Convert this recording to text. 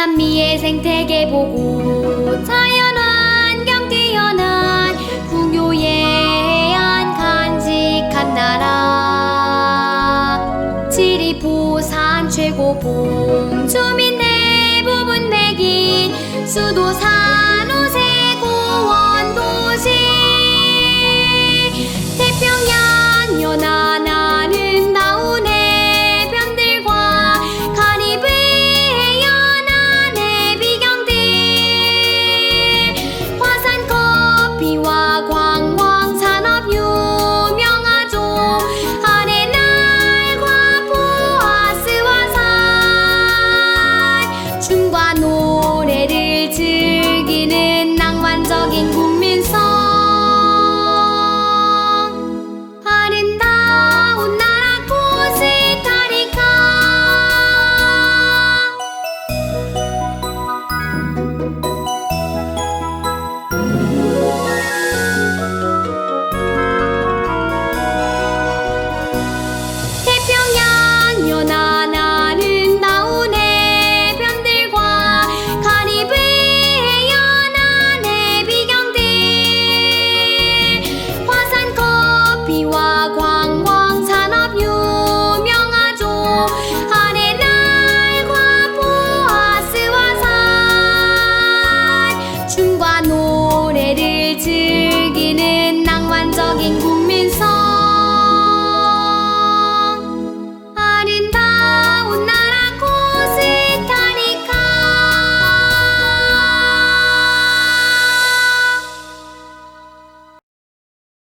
남미의 생태계 보고 자연환경 뛰어난 풍요의 해안 간직한 나라. 지리포산 최고봉 주민 대부분 맥인 수도산 노래를 즐기는